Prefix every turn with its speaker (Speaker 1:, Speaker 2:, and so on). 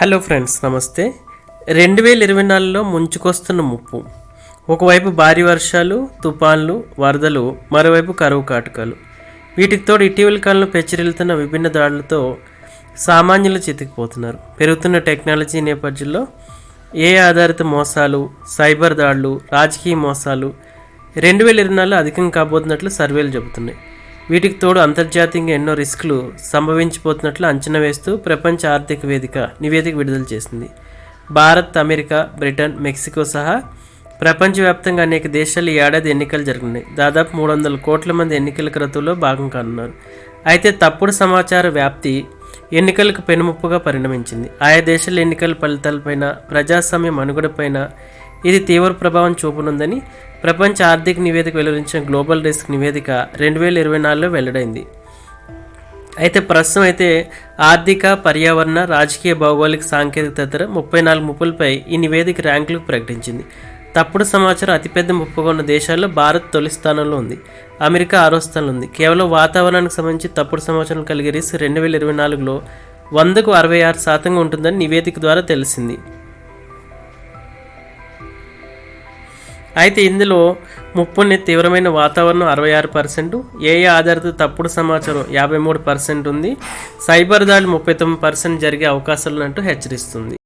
Speaker 1: Hello friends నమస్తే. రెండు వేల ఇరవై నాలుగులో ముంచుకొస్తున్న ముప్పు. ఒకవైపు భారీ వర్షాలు తుఫాన్లు వరదలు మరోవైపు కరువు కాటకాలు. వీటికి తోడు ఇటీవల కాలంలో పెచ్చరిల్లుతున్న విభిన్న దాడులతో సామాన్యులు చితికిపోతున్నారు. పెరుగుతున్న టెక్నాలజీ నేపథ్యంలో ఏ ఆధారిత మోసాలు సైబర్ దాడులు రాజకీయ మోసాలు రెండు వేల ఇరవై నాలుగులో అధికం కాబోతున్నట్లు సర్వేలు చెబుతున్నాయి. వీటికి తోడు అంతర్జాతీయంగా ఎన్నో రిస్కులు సంభవించిపోతున్నట్లు అంచనా వేస్తూ ప్రపంచ ఆర్థిక వేదిక నివేదిక విడుదల చేసింది. భారత్ అమెరికా బ్రిటన్ మెక్సికో సహా ప్రపంచవ్యాప్తంగా అనేక దేశాలు ఈ ఏడాది ఎన్నికలు జరుగుతున్నాయి దాదాపు మూడు వందల కోట్ల మంది ఎన్నికల క్రతువులో భాగం కానున్నారు. అయితే తప్పుడు సమాచార వ్యాప్తి ఎన్నికలకు పెనుముప్పుగా పరిణమించింది. ఆయా దేశాల ఎన్నికల ఫలితాలపైన ప్రజాస్వామ్య మనుగడపైన ఇది తీవ్ర ప్రభావం చూపనుందని ప్రపంచ ఆర్థిక నివేదిక వెలువరించిన గ్లోబల్ రిస్క్ నివేదిక రెండు వేల ఇరవై నాలుగులో వెల్లడైంది. అయితే ప్రస్తుతం అయితే ఆర్థిక పర్యావరణ రాజకీయ భౌగోళిక సాంకేతిక తదితర ముప్పై నాలుగు ముప్పులపై ఈ నివేదిక ర్యాంకులకు ప్రకటించింది. తప్పుడు సమాచారం అతిపెద్ద ముప్పుగా ఉన్న దేశాల్లో భారత్ తొలి స్థానంలో ఉంది. అమెరికా ఆరో స్థానంలో ఉంది. కేవలం వాతావరణానికి సంబంధించి తప్పుడు సమాచారం కలిగే రిస్క్ రెండు వేల ఇరవై నాలుగులో వందకు అరవై ఆరు శాతంగా ఉంటుందని నివేదిక ద్వారా తెలిసింది. అయితే ఇందులో ముప్పుని తీవ్రమైన వాతావరణం అరవై ఆరు పర్సెంట్ ఏఏ ఆధారిత తప్పుడు సమాచారం యాభై మూడు పర్సెంట్ ఉంది సైబర్ దాడి ముప్పై తొమ్మిది పర్సెంట్ జరిగే అవకాశాలు అంటూ హెచ్చరిస్తుంది.